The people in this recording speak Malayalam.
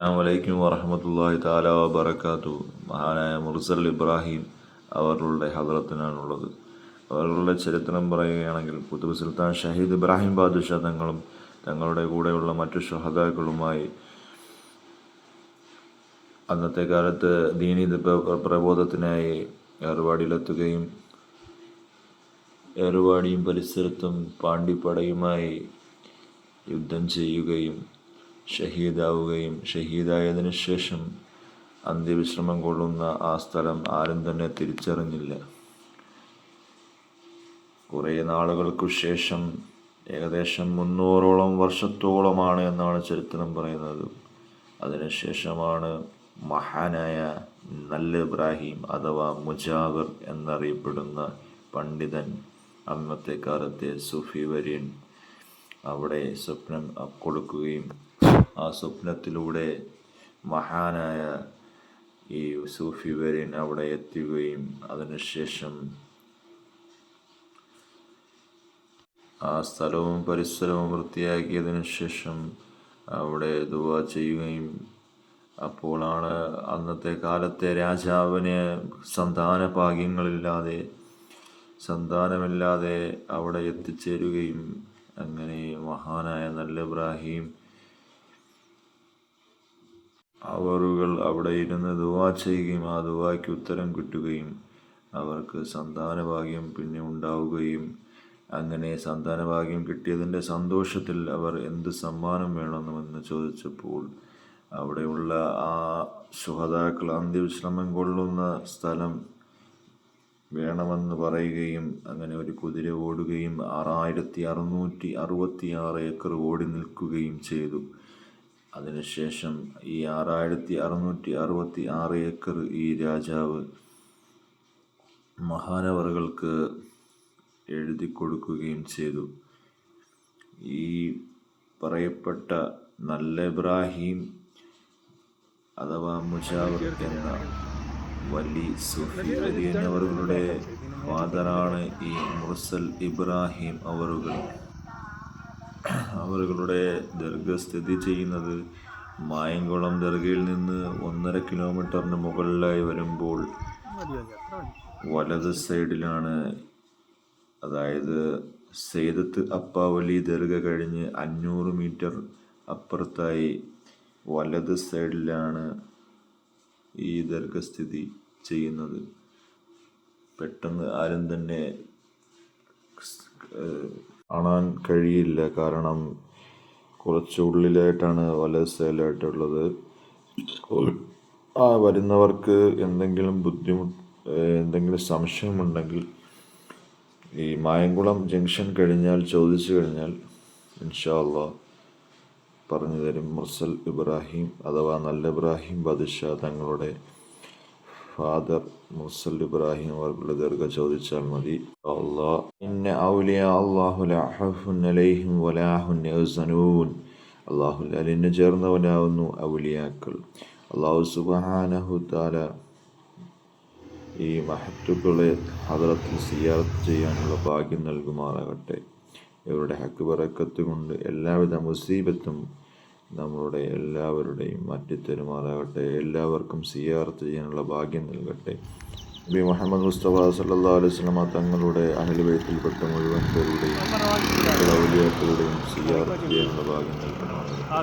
അസ്സാമലൈക്കും വറഹമത്തല്ലാഹി താല വബർക്കാത്തു മഹാനായ മുർസൽ ഇബ്രാഹിം അവരുടെ ഹദ്രത്തിനാണുള്ളത് അവരുടെ ചരിത്രം പറയുകയാണെങ്കിൽ കുത്തുബ് സുൽത്താൻ ഷഹീദ് ഇബ്രാഹിം ബാദുഷ തങ്ങളും തങ്ങളുടെ കൂടെയുള്ള മറ്റു ഷഹദാക്കളുമായി അന്നത്തെ കാലത്ത് ദീനി പ്രബോധത്തിനായി ഏർവാടിയിലെത്തുകയും ഏർവാടിയും പരിസരത്തും പാണ്ടിപ്പടയുമായി യുദ്ധം ചെയ്യുകയും ഷഹീദാവുകയും ഷഹീദായതിനു ശേഷം അന്ത്യവിശ്രമം കൊള്ളുന്ന ആ സ്ഥലം ആരും തന്നെ തിരിച്ചറിഞ്ഞില്ല. കുറേ നാളുകൾക്കു ശേഷം ഏകദേശം മുന്നൂറോളം വർഷത്തോളമാണ് എന്നാണ് ചരിത്രം പറയുന്നത്. അതിനുശേഷമാണ് മഹാനായ നല്ല ഇബ്രാഹിം അഥവാ മുജാവർ എന്നറിയപ്പെടുന്ന പണ്ഡിതൻ അന്നത്തെ കാലത്തെ സുഫി വര്യൻ അവിടെ സ്വപ്നം കൊടുക്കുകയും ആ സ്വപ്നത്തിലൂടെ മഹാനായ ഈ സൂഫി വര്യൻ അവിടെ എത്തുകയും അതിനുശേഷം ആ സ്ഥലവും പരിസരവും വൃത്തിയാക്കിയതിനു ശേഷം അവിടെ ദുവ ചെയ്യുകയും അപ്പോളാണ് അന്നത്തെ കാലത്തെ രാജാവിന് സന്താന ഭാഗ്യങ്ങളില്ലാതെ സന്താനമില്ലാതെ അവിടെ എത്തിച്ചേരുകയും അങ്ങനെ മഹാനായ നല്ല ഇബ്രാഹിം അവറുകൾ അവിടെ ഇരുന്ന് ദുവാ ചെയ്യുകയും ആ ദുവായ്ക്ക് ഉത്തരം കിട്ടുകയും അവർക്ക് സന്താനഭാഗ്യം പിന്നെ ഉണ്ടാവുകയും അങ്ങനെ സന്താനഭാഗ്യം കിട്ടിയതിന്റെ സന്തോഷത്തിൽ അവർ എന്ത് സമ്മാനം വേണമെന്ന് ചോദിച്ചപ്പോൾ അവിടെയുള്ള ആ സുഹതാക്കൾ അന്ത്യവിശ്രമം കൊള്ളുന്ന സ്ഥലം വേണമെന്ന് പറയുകയും അങ്ങനെ ഒരു കുതിര ഓടുകയും ആറായിരത്തി അറുന്നൂറ്റി അറുപത്തി ആറ് ഏക്കർ ഓടി നിൽക്കുകയും ചെയ്തു. അതിനുശേഷം ഈ ആറായിരത്തി അറുന്നൂറ്റി അറുപത്തി ആറ് ഏക്കർ ഈ രാജാവ് മഹാനവറുകൾക്ക് എഴുതി കൊടുക്കുകയും ചെയ്തു. ഈ പറയപ്പെട്ട നല്ല ഇബ്രാഹിം അഥവാ മുജാവർ എന്ന വലി സുഫി വലിയവരുടെ ഫാദറാണ് ഈ മുർസൽ ഇബ്രാഹിം അവറുകൾ. അവറുകളുടെ ദർഗ സ്ഥിതി ചെയ്യുന്നത് മായംകുളം ദർഗയിൽ നിന്ന് ഒന്നര കിലോമീറ്ററിന് മുകളിലായി വരുമ്പോൾ വലത് സൈഡിലാണ്. അതായത് സേതത്ത് അപ്പാവലി ദർഗ കഴിഞ്ഞ് അഞ്ഞൂറ് മീറ്റർ അപ്പുറത്തായി വലത് സൈഡിലാണ് ഈ ദർഗ സ്ഥിതി ചെയ്യുന്നത്. പെട്ടെന്ന് ആരും തന്നെ കാണാൻ കഴിയില്ല. കാരണം കുറച്ച് ഉള്ളിലായിട്ടാണ് വലത് സൈഡിലായിട്ടുള്ളത് ആ വരുന്നവർക്ക് എന്തെങ്കിലും ബുദ്ധിമുട്ട് എന്തെങ്കിലും സംശയമുണ്ടെങ്കിൽ ഈ മായംകുളം ജംഗ്ഷൻ കഴിഞ്ഞാൽ ചോദിച്ചു കഴിഞ്ഞാൽ ഇൻഷാല്ല പറഞ്ഞു തരും. മുർസൽ ഇബ്രാഹിം അഥവാ നല്ല ഇബ്രാഹിം ബദിഷ തങ്ങളുടെ ഫാദർ മുസൽ ഇബ്രാഹിം ദീർഘ ചോദിച്ചാൽ മതി. ഇന്ന അള്ളാഹു അലിന് ചേർന്നവനാവുന്നു ഔലിയാക്കൾ. അള്ളാഹു സുബാനഹു താല ഈ മഹത്തുക്കളെ ഹദറത്തിൽ സിയാർത്ത് ചെയ്യാനുള്ള ഭാഗ്യം നൽകുമാറാകട്ടെ. ഇവരുടെ ഹക്ക് ബറക്കത്ത് കൊണ്ട് എല്ലാവിധ മുസീബത്തും നമ്മളുടെ എല്ലാവരുടെയും മാറ്റിത്തരുമാറാകട്ടെ എല്ലാവർക്കും സിയാർത്ത് ചെയ്യാനുള്ള ഭാഗ്യം നൽകട്ടെ. ബി മുഹമ്മദ് മുസ്തഫ സല്ലാ അലൈഹി സ്വലമ തങ്ങളുടെ അഹലുവയത്തിൽപ്പെട്ട മുഴുവൻ പേരുടെയും ഔലിയാക്കളുടെയും സിയാറത്ത് ചെയ്യാനുള്ള ഭാഗ്യം നൽകണം हाँ